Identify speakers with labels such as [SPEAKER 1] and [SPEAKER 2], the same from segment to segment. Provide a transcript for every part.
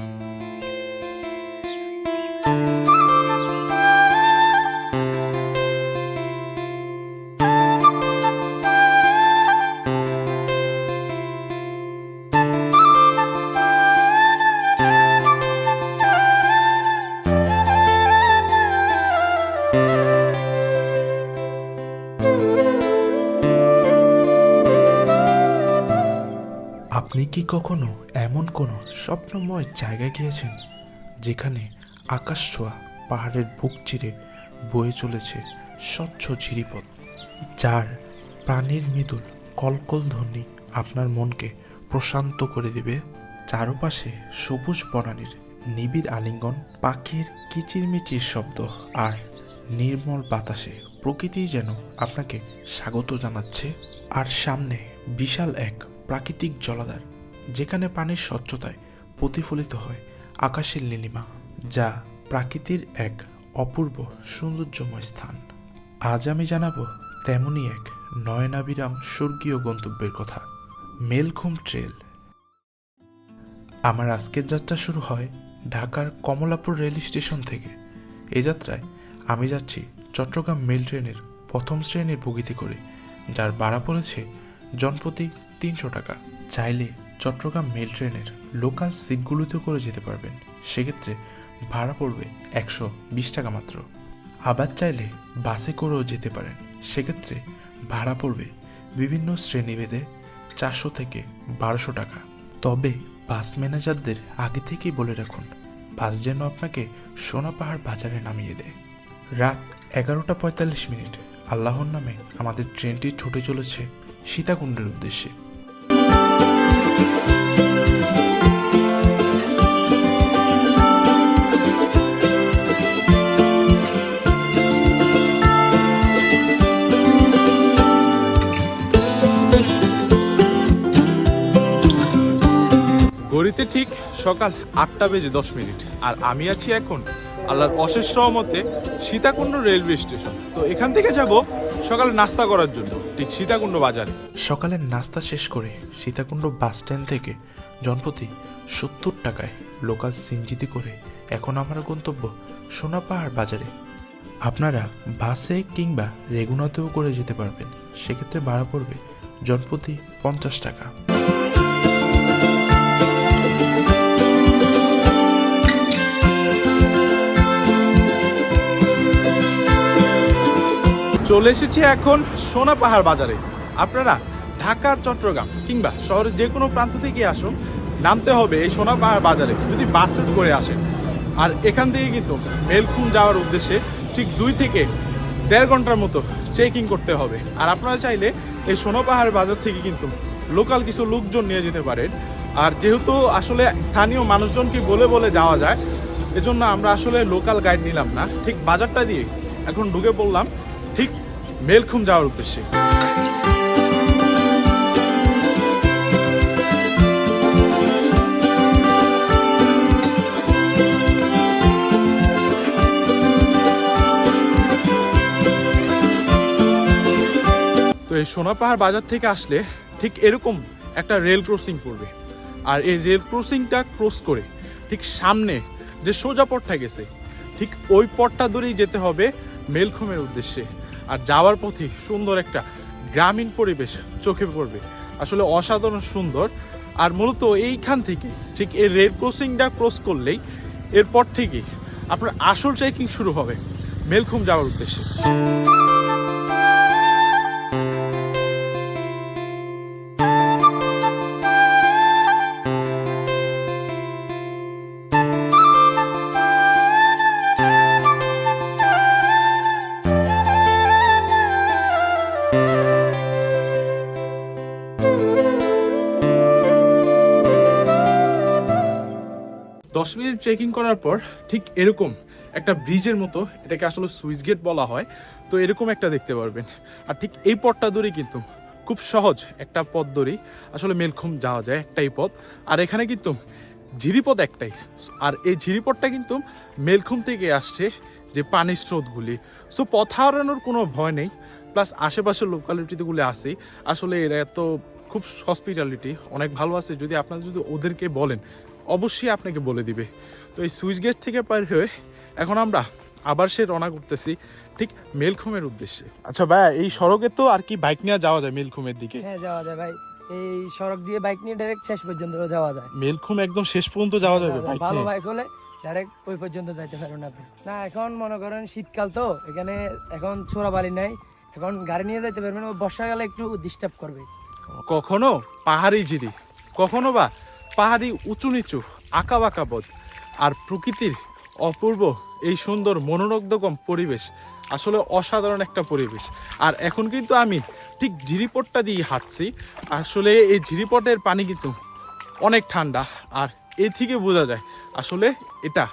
[SPEAKER 1] Thank you. আপনি কি কখনো এমন কোনো স্বপ্নময় জায়গায় গিয়েছেন যেখানে আকাশ ছোঁয়া, পাহাড়ের বুক চিরে বয়ে চলেছে স্বচ্ছ ঝিরিপথ, যার প্রাণীর মৃদুল কলকল ধ্বনি আপনার মনকে প্রশান্ত করে দেবে? চারপাশে সবুজ বনানীর নিবিড় আলিঙ্গন, পাখির কিচিরমিচির শব্দ আর নির্মল বাতাসে প্রকৃতি যেন আপনাকে স্বাগত জানাচ্ছে। আর সামনে বিশাল এক প্রাকৃতিক জলাধার, যেখানে পানির স্বচ্ছতায় প্রতিফলিত হয় আকাশের নীলিমা, যা প্রাকৃতির এক অপূর্ব সৌন্দর্যময় স্থান। আজ আমি জানাব তেমনই এক নয়নাবিরাম স্বর্গীয় গন্তব্যের কথা, মেলঘুম ট্রেল। আমার আজকের যাত্রা শুরু হয় ঢাকার কমলাপুর রেল স্টেশন থেকে। এই যাত্রায় আমি যাচ্ছি চট্টগ্রাম মেল ট্রেনের প্রথম শ্রেণির বগিতে করে, যার ভাড়া পড়েছে জনপ্রতি তিনশো টাকা। চাইলে চট্টগ্রাম মেল ট্রেনের লোকাল সিটগুলোতে করে যেতে পারবেন। সেক্ষেত্রে ভাড়া পড়বে একশো বিশ টাকা মাত্র। আবার চাইলে বাসে করেও যেতে পারেন। সেক্ষেত্রে ভাড়া পড়বে বিভিন্ন শ্রেণীভেদে চারশো থেকে বারোশো টাকা। তবে বাস ম্যানেজারদের আগে থেকেই বলে রাখুন, বাস যেন আপনাকে সোনা পাহাড় বাজারে নামিয়ে দেয়। রাত এগারোটা পঁয়তাল্লিশ মিনিট। আল্লাহর নামে আমাদের ট্রেনটি ছুটে চলেছে সীতাকুণ্ডের উদ্দেশ্যে।
[SPEAKER 2] ঘড়িতে ঠিক সকাল আটটা বেজে দশ মিনিট। আর আমি আছি এখন আল্লাহর অশেষ সহমতে সীতাকুণ্ড রেলওয়ে স্টেশন। তো এখান থেকে যাব সকালে নাস্তা করার জন্য, ঠিক সীতাকুণ্ড বাজারে।
[SPEAKER 1] সকালের নাস্তা শেষ করে সীতাকুণ্ড বাস স্ট্যান্ড থেকে জনপ্রতি সত্তর টাকায় লোকাল সিনজিতে করে এখন আমার গন্তব্য সোনাপাহাড় বাজারে। আপনারা বাসে কিংবা রেগুনাতেও করে যেতে পারবেন। সেক্ষেত্রে ভাড়া পড়বে জনপ্রতি পঞ্চাশ টাকা।
[SPEAKER 2] চলে এসেছি এখন সোনা পাহাড় বাজারে। আপনারা ঢাকা, চট্টগ্রাম কিংবা শহরের যে কোনো প্রান্ত থেকে আসুন, নামতে হবে এই সোনা পাহাড় বাজারে, যদি বাসে করে আসেন। আর এখান থেকে কিন্তু মেলখুম যাওয়ার উদ্দেশ্যে ঠিক দুই থেকে দেড় ঘণ্টার মতো চেকিং করতে হবে। আর আপনারা চাইলে এই সোনা পাহাড় বাজার থেকে কিন্তু লোকাল কিছু লোকজন নিয়ে যেতে পারেন। আর যেহেতু আসলে স্থানীয় মানুষজনকে বলে বলে যাওয়া যায়, এজন্য আমরা আসলে লোকাল গাইড নিলাম না। ঠিক বাজারটা দিয়ে এখন ঢুকে পড়লাম। ঠিক মেলখুম যাওয়ার উদ্দেশ্যে। তো এই সোনাপাহাড় বাজার থেকে আসলে ঠিক এরকম একটা রেল ক্রসিং পড়বে। আর এই রেল ক্রসিংটা ক্রস করে ঠিক সামনে যে সোজা পথটা গেছে, ঠিক ওই পথটা ধরেই যেতে হবে মেলখুমের উদ্দেশ্যে। আর যাওয়ার পথে সুন্দর একটা গ্রামীণ পরিবেশ চোখে পড়বে। আসলে অসাধারণ সুন্দর। আর মূলত এইখান থেকে ঠিক এই রেল ক্রসিংটা ক্রস করলেই এরপর থেকে আপনার আসল ট্রেকিং শুরু হবে। মেলখুম যাওয়ার উদ্দেশ্যে। দশ মিনিট ট্রেকিং করার পর ঠিক এরকম একটা ব্রিজের মতো এটাকে আসলে সুইচ গেট বলা হয়, তো এরকম একটা দেখতে পারবেন। আর ঠিক এই পথটা ধরেই কিন্তু খুব সহজ একটা পথ ধরেই আসলে মেলখুম যাওয়া যায় একটাই পথ। আর এখানে কিন্তু ঝিরিপথ একটাই। আর এই ঝিরিপথটা কিন্তু মেলখুম থেকে আসছে যে পানির স্রোতগুলি। সো পথ হারানোর কোনো ভয় নেই। প্লাস আশেপাশের লোকালিটিগুলো আছে। আসলে এরা এত খুব হসপিটালিটি অনেক ভালো আছে। যদি আপনারা যদি ওদেরকে বলেন অবশ্যই আপনাকে বলে দিবে। তো এই সুইচ গেট থেকে পার হয়ে এখন আমরা আবার সে রওনা করতেছি ঠিক মেলখুমের উদ্দেশ্যে। আচ্ছা ভাই এই সড়কে তো আর কি বাইক নিয়ে যাওয়া যায় মেলখুমের দিকে?
[SPEAKER 3] হ্যাঁ যাওয়া যায় ভাই। এই সড়ক দিয়ে বাইক নিয়ে ডাইরেক্ট শেষ পর্যন্ত যাওয়া যায়।
[SPEAKER 2] মেলখুম একদম শেষ পর্যন্ত যাওয়া যাবে বাইক
[SPEAKER 3] ভালো
[SPEAKER 2] নিয়ে?
[SPEAKER 3] বাইক হলে ডাইরেক্ট ওই পর্যন্ত যাইতে পারবেন আপনি। না এখন মনে করেন শীতকাল তো এখানে এখন ছোড়া বালি নাই। এখন গাড়ি নিয়ে যাইতে পারবেন ও বর্ষাকালে একটু ডিস্টার্ব করবে।
[SPEAKER 2] কখনো পাহাড়ি ঝিরি কখনো বা পাহাড়ি উঁচু নিচু আঁকা বাঁকা পথ আর প্রকৃতির অপূর্ব এই সুন্দর মনোরগ্ধকম পরিবেশ আসলে অসাধারণ একটা পরিবেশ। আর এখন কিন্তু আমি ঠিক ঝিরিপটটা দিয়ে হাঁটছি। আসলে এই ঝিরিপটের পানি কিন্তু অনেক ঠান্ডা আর এ থেকে বোঝা যায় আসলে এটা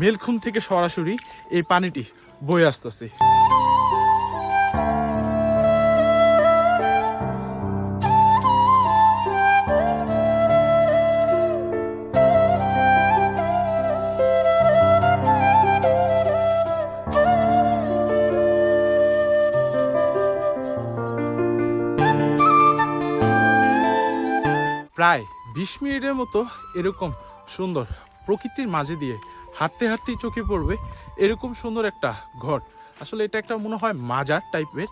[SPEAKER 2] মেলখুম থেকে সরাসরি এই পানিটি বয়ে আসতেছে। প্রায় বিশ মিনিটের মতো এরকম সুন্দর প্রকৃতির মাঝে দিয়ে হাঁটতে হাঁটতেই চোখে পড়বে এরকম সুন্দর একটা ঘর। আসলে এটা একটা মনে হয় মাজার টাইপের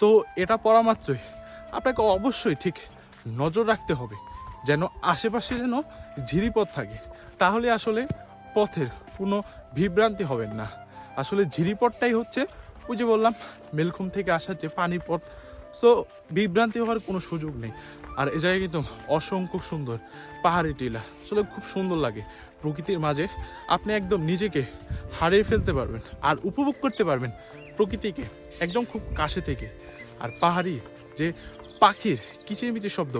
[SPEAKER 2] তো এটা পড়া মাত্রই আপনাকে অবশ্যই ঠিক নজর রাখতে হবে যেন আশেপাশে যেন ঝিরিপথ থাকে। তাহলে আসলে পথের কোনো বিভ্রান্তি হবেন না। আসলে ঝিরিপথটাই হচ্ছে ওই যে বললাম, মেলখুম থেকে আসার যে পানির পথ। সো বিভ্রান্তি হওয়ার কোনো সুযোগ নেই। আর এ জায়গায় কিন্তু অসংখ্য সুন্দর পাহাড়ি টিলা। আসলে খুব সুন্দর লাগে। প্রকৃতির মাঝে আপনি একদম নিজেকে হারিয়ে ফেলতে পারবেন আর উপভোগ করতে পারবেন প্রকৃতিকে একদম খুব কাছে থেকে। আর পাহাড়ি যে পাখির কিচিরমিচির শব্দ,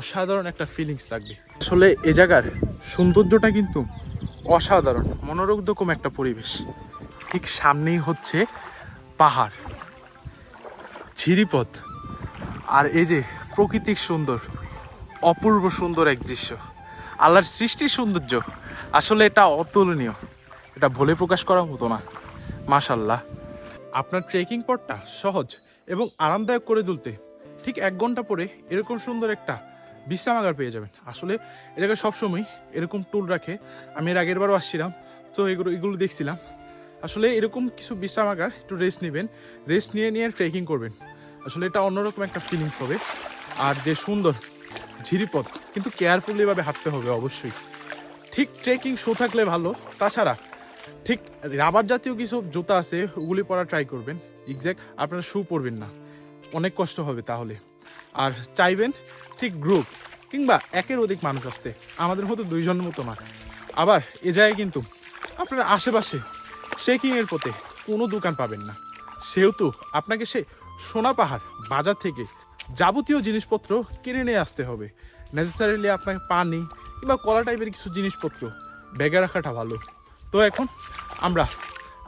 [SPEAKER 2] অসাধারণ একটা ফিলিংস লাগবে। আসলে এ জায়গার সৌন্দর্যটা কিন্তু অসাধারণ মনোরগ্ধকম একটা পরিবেশ। ঠিক সামনেই হচ্ছে পাহাড়, ঝিরিপথ। আর এই যে প্রকৃতিক সুন্দর, অপূর্ব সুন্দর এক দৃশ্য। আল্লাহর সৃষ্টির সৌন্দর্য, আসলে এটা অতুলনীয়। এটা বলে প্রকাশ করার মতো না। মাশাল্লাহ আপনার ট্রেকিং পথটা সহজ এবং আরামদায়ক করে তুলতে ঠিক এক ঘণ্টা পরে এরকম সুন্দর একটা বিশ্রামাগার পেয়ে যাবেন। আসলে এটাকে সবসময় এরকম টুল রাখে। আমি এর আগের বারও আসছিলাম, তো এগুলো এগুলো দেখছিলাম। আসলে এরকম কিছু বিশ্রামাগার একটু রেস্ট নেবেন। রেস্ট নিয়ে নিয়ে ট্রেকিং করবেন। আসলে এটা অন্যরকম একটা ফিলিংস হবে। আর যে সুন্দর ঝিরিপথ, কিন্তু কেয়ারফুলি ভাবে হাঁটতে হবে অবশ্যই। ঠিক ট্রেকিং শো থাকলে ভালো, তাছাড়া ঠিক রাবার জাতীয় কিছু জুতা আছে, ওগুলি পরা ট্রাই করবেন। এক্স্যাক্ট আপনারা শু পরবেন না। অনেক কষ্ট হবে তাহলে। আর চাইবেন ঠিক গ্রুপ কিংবা একের অধিক মানুষ আসতে। আমাদের মতো দুইজন মতো না। আবার এ জায়গায় কিন্তু আপনার আশেপাশে ট্রেকিংয়ের পথে কোনো দোকান পাবেন না। সেহেতু আপনাকে সে সোনা পাহাড় বাজার থেকে যাবতীয় জিনিসপত্র কিনে নিয়ে আসতে হবে। নেসেসারিলি আপনাকে পানি কিংবা কলা টাইপের কিছু জিনিসপত্র, ব্যাগে রাখাটা ভালো। তো এখন আমরা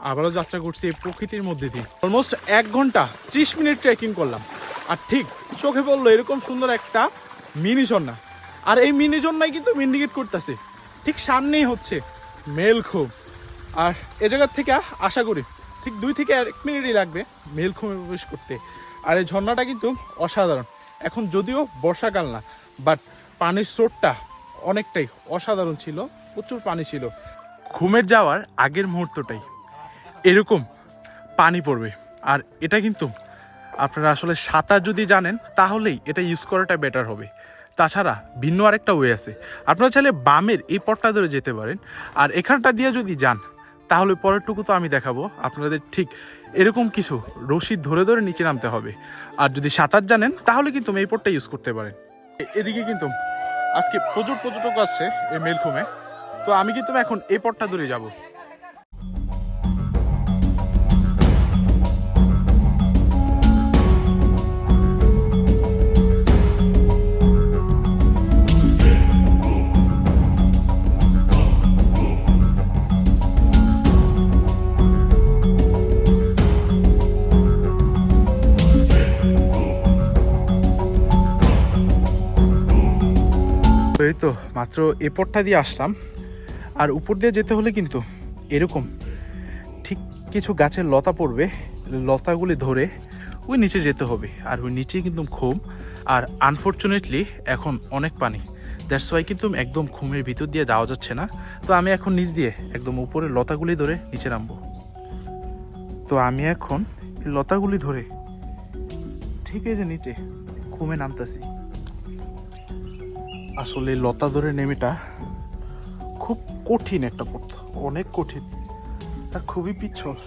[SPEAKER 2] আবারও যাত্রা করছি এই প্রকৃতির মধ্যে দিয়ে। অলমোস্ট এক ঘণ্টা ত্রিশ মিনিট ট্রেকিং করলাম। আর ঠিক চোখে পড়ল এরকম সুন্দর একটা মিনি ঝর্ণা আর এই মিনি ঝর্ণায় কিন্তু ইন্ডিকেট করতেছে। ঠিক সামনেই হচ্ছে মেলখোপ আর এ জায়গার থেকে আশা করি ঠিক দুই থেকে এক মিনিটই লাগবে মেলখোমে প্রবেশ করতে। আর এই ঝর্ণাটা কিন্তু অসাধারণ। এখন যদিও বর্ষাকাল না বাট পানির স্রোতটা অনেকটাই অসাধারণ ছিল, প্রচুর পানি ছিল। ঘুমের যাওয়ার আগের মুহূর্তটাই। এরকম পানি পড়বে। আর এটা কিন্তু আপনারা আসলে সাঁতার যদি জানেন, তাহলেই এটা ইউজ করাটা বেটার হবে। তাছাড়া ভিন্ন আরেকটা ওয়ে আছে। আপনারা চাইলে বামের এই পথটা ধরে যেতে পারেন। আর এখানটা দিয়ে যদি যান, তাহলে পরেরটুকু তো আমি দেখাবো। আপনাদের ঠিক এরকম কিছু রশি ধরে ধরে নিচে নামতে হবে। আর যদি সাঁতার জানেন, তাহলে কিন্তু এই পোর্টটা ইউজ করতে পারেন। এদিকে কিন্তু আজকে প্রচুর পর্যটক আসছে এই মেলখুমে। তো আমি কিন্তু এখন এই পোর্টটা ধরে যাব। এই তো, মাত্র এ দিয়ে আসলাম। আর উপর দিয়ে যেতে হলে কিন্তু এরকম, ঠিক কিছু গাছের লতা পড়বে, লতাগুলি ধরে ওই নিচে যেতে হবে। আর ওই নিচে কিন্তু খুব আর আনফর্চুনেটলি এখন অনেক পানি। দ্যাটস ওয়াই কিন্তু একদম ঘুমের ভিতর দিয়ে যাওয়া যাচ্ছে না। তো আমি এখন নিচ দিয়ে একদম উপরে লতাগুলি ধরে নিচে নামবো। তো আমি এখন লতাগুলি ধরে, ঠিক আছে নিচে ঘুমে নামতেছি। আসলে লতা ধরে নেমেটা খুব কঠিন একটা পথ অনেক কঠিন আর খুবই পিছল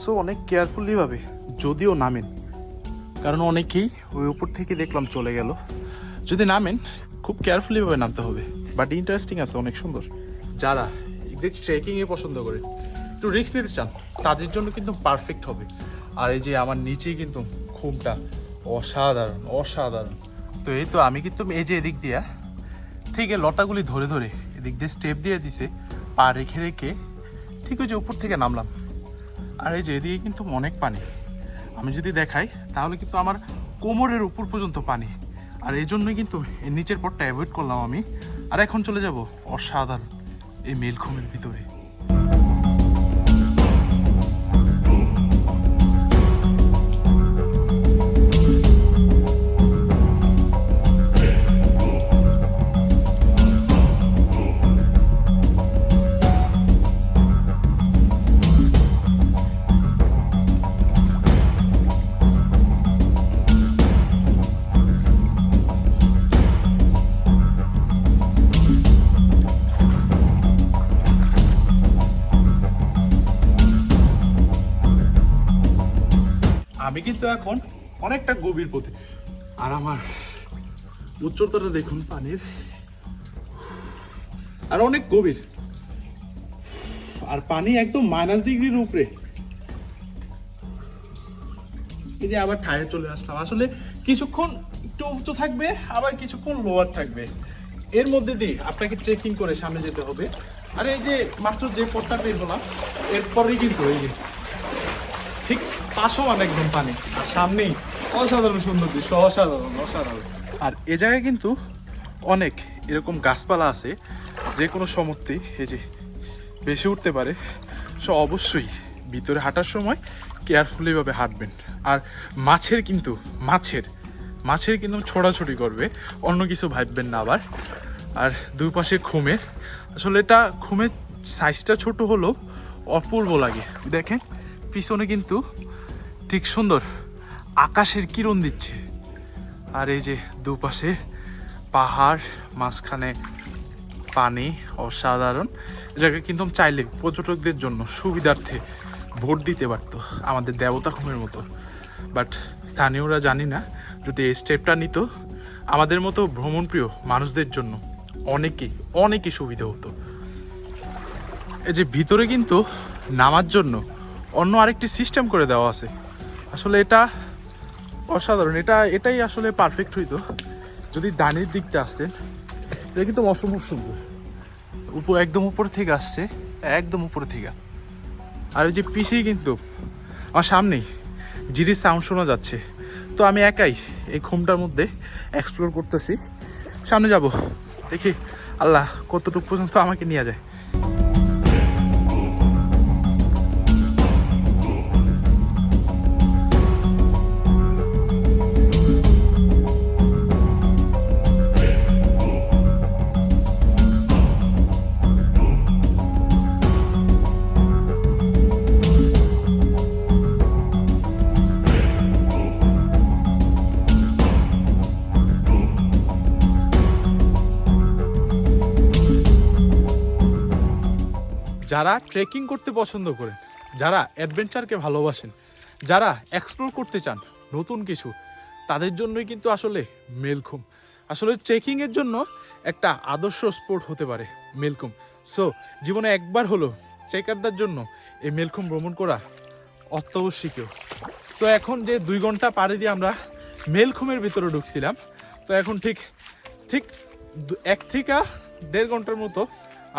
[SPEAKER 2] সো অনেক কেয়ারফুলি ভাবে, যদিও নামেন, কারণ অনেকেই ওই উপর থেকে দেখলাম চলে গেল। যদি নামেন, খুব কেয়ারফুলি ভাবে নামতে হবে। বাট ইন্টারেস্টিং আছে, অনেক সুন্দর। যারা এক্সাক্ট ট্রেকিংয়ে পছন্দ করে, একটু রিস্ক নিতে চান, তাদের জন্য কিন্তু পারফেক্ট হবে। আর এই যে আমার নিচেই কিন্তু খুবটা অসাধারণ অসাধারণ। তো এই তো আমি কিন্তু এই যে এদিক দিয়া, ঠিক এই লতাগুলি ধরে ধরে এদিক দিয়ে স্টেপ দিয়ে দিছে, পা রেখে রেখে ঠিক ওই যে উপর থেকে নামলাম। আর এই যে এদিকে কিন্তু অনেক পানি। আমি যদি দেখাই, তাহলে কিন্তু আমার কোমরের উপর পর্যন্ত পানি। আর এই জন্যই কিন্তু নিচের পথটা অ্যাভয়েড করলাম আমি। আর এখন চলে যাব অসাধারণ এই মেলখুমের ভিতরে। আমি কিন্তু এখন অনেকটা গভীর পথে। আর আমার উচ্চতাটা দেখুন, পানির। আর অনেক গভীর। আর পানি একদম মাইনাস ডিগ্রির উপরে। এই যে আবার ঠায়ে চলে আসলাম। আসলে কিছুক্ষণ একটু উঁচু থাকবে, আবার কিছুক্ষণ লোয়ার থাকবে। এর মধ্যে দিয়ে আপনাকে ট্রেকিং করে সামনে যেতে হবে। আর এই যে মাত্র যে পথটা বের হলাম, এরপরেই কিন্তু এই যে ঠিক পাশমান একদম পানি। সামনেই অসাধারণ সুন্দর দৃশ্য অসাধারণ। অসাধারণ আর এ জায়গায় কিন্তু অনেক এরকম গাছপালা আছে, যে কোনো সমর্থে এই যে বেশি উঠতে পারে, সো অবশ্যই ভিতরে হাঁটার সময় কেয়ারফুলিভাবে হাঁটবেন। আর মাছের কিন্তু, মাছের মাছের কিন্তু ছোড়াছড়ি করবে, অন্য কিছু ভাববেন না আবার। আর দুই পাশে খুমের আসলে এটা খুমের সাইজটা ছোট হলেও অপূর্ব লাগে। দেখেন, পিছনে কিন্তু ঠিক সুন্দর। আকাশের কিরণ দিচ্ছে। আর এই যে দুপাশে পাহাড়, মাঝখানে পানি, অসাধারণ। এটাকে কিন্তু চাইলে পর্যটকদের জন্য সুবিধার্থে ভোট দিতে পারতো আমাদের দেবতা খুমের মতো। বাট স্থানীয়রা জানি না, যদি এই স্টেপটা নিত, আমাদের মতো ভ্রমণপ্রিয় মানুষদের জন্য অনেকেই অনেকই সুবিধা হতো। এই যে ভিতরে কিন্তু নামার জন্য অন্য আরেকটি সিস্টেম করে দেওয়া আছে। আসলে এটা অসাধারণ। এটা, এটাই আসলে পারফেক্ট হইতো, যদি ডানের দিকতে আসতেন। এটা কিন্তু অসম্ভব সুন্দর। উপর, একদম উপর থেকে আসছে, একদম উপর থেকে। আর ওই যে পিছিয়ে কিন্তু, আমার সামনেই জিরির সাউন্ড শোনা যাচ্ছে। তো আমি একাই এই ঘুমটার মধ্যে এক্সপ্লোর করতেছি। সামনে যাব। দেখি আল্লাহ কতটুকু পর্যন্ত আমাকে নিয়ে যায়। যারা ট্রেকিং করতে পছন্দ করেন, যারা অ্যাডভেঞ্চারকে ভালোবাসেন, যারা এক্সপ্লোর করতে চান নতুন কিছু, তাদের জন্যই কিন্তু আসলে মেলখুম। আসলে ট্রেকিংয়ের জন্য একটা আদর্শ স্পোর্ট হতে পারে মেলখুম। সো জীবনে একবার হলো ট্রেকারদের জন্য এই মেলখুম ভ্রমণ করা অত্যাবশ্যকীয়। সো এখন যে দুই ঘণ্টা পাড়ি দিয়ে আমরা মেলখুমের ভিতরে ঢুকছিলাম, তো এখন ঠিক ঠিক এক থেকে দেড় ঘণ্টার মতো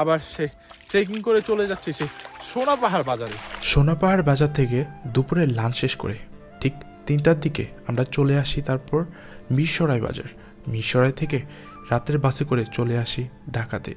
[SPEAKER 2] আবার সে ট্রেকিং করে চলে যাচ্ছে সে সোনাপাহাড় বাজারে।
[SPEAKER 1] সোনাপাহাড় বাজার থেকে দুপুরে লাঞ্চ শেষ করে ঠিক তিনটার দিকে আমরা চলে আসি তারপর মিরসরাই বাজার। মিরসরাই থেকে রাতের বাসে করে চলে আসি ঢাকাতে।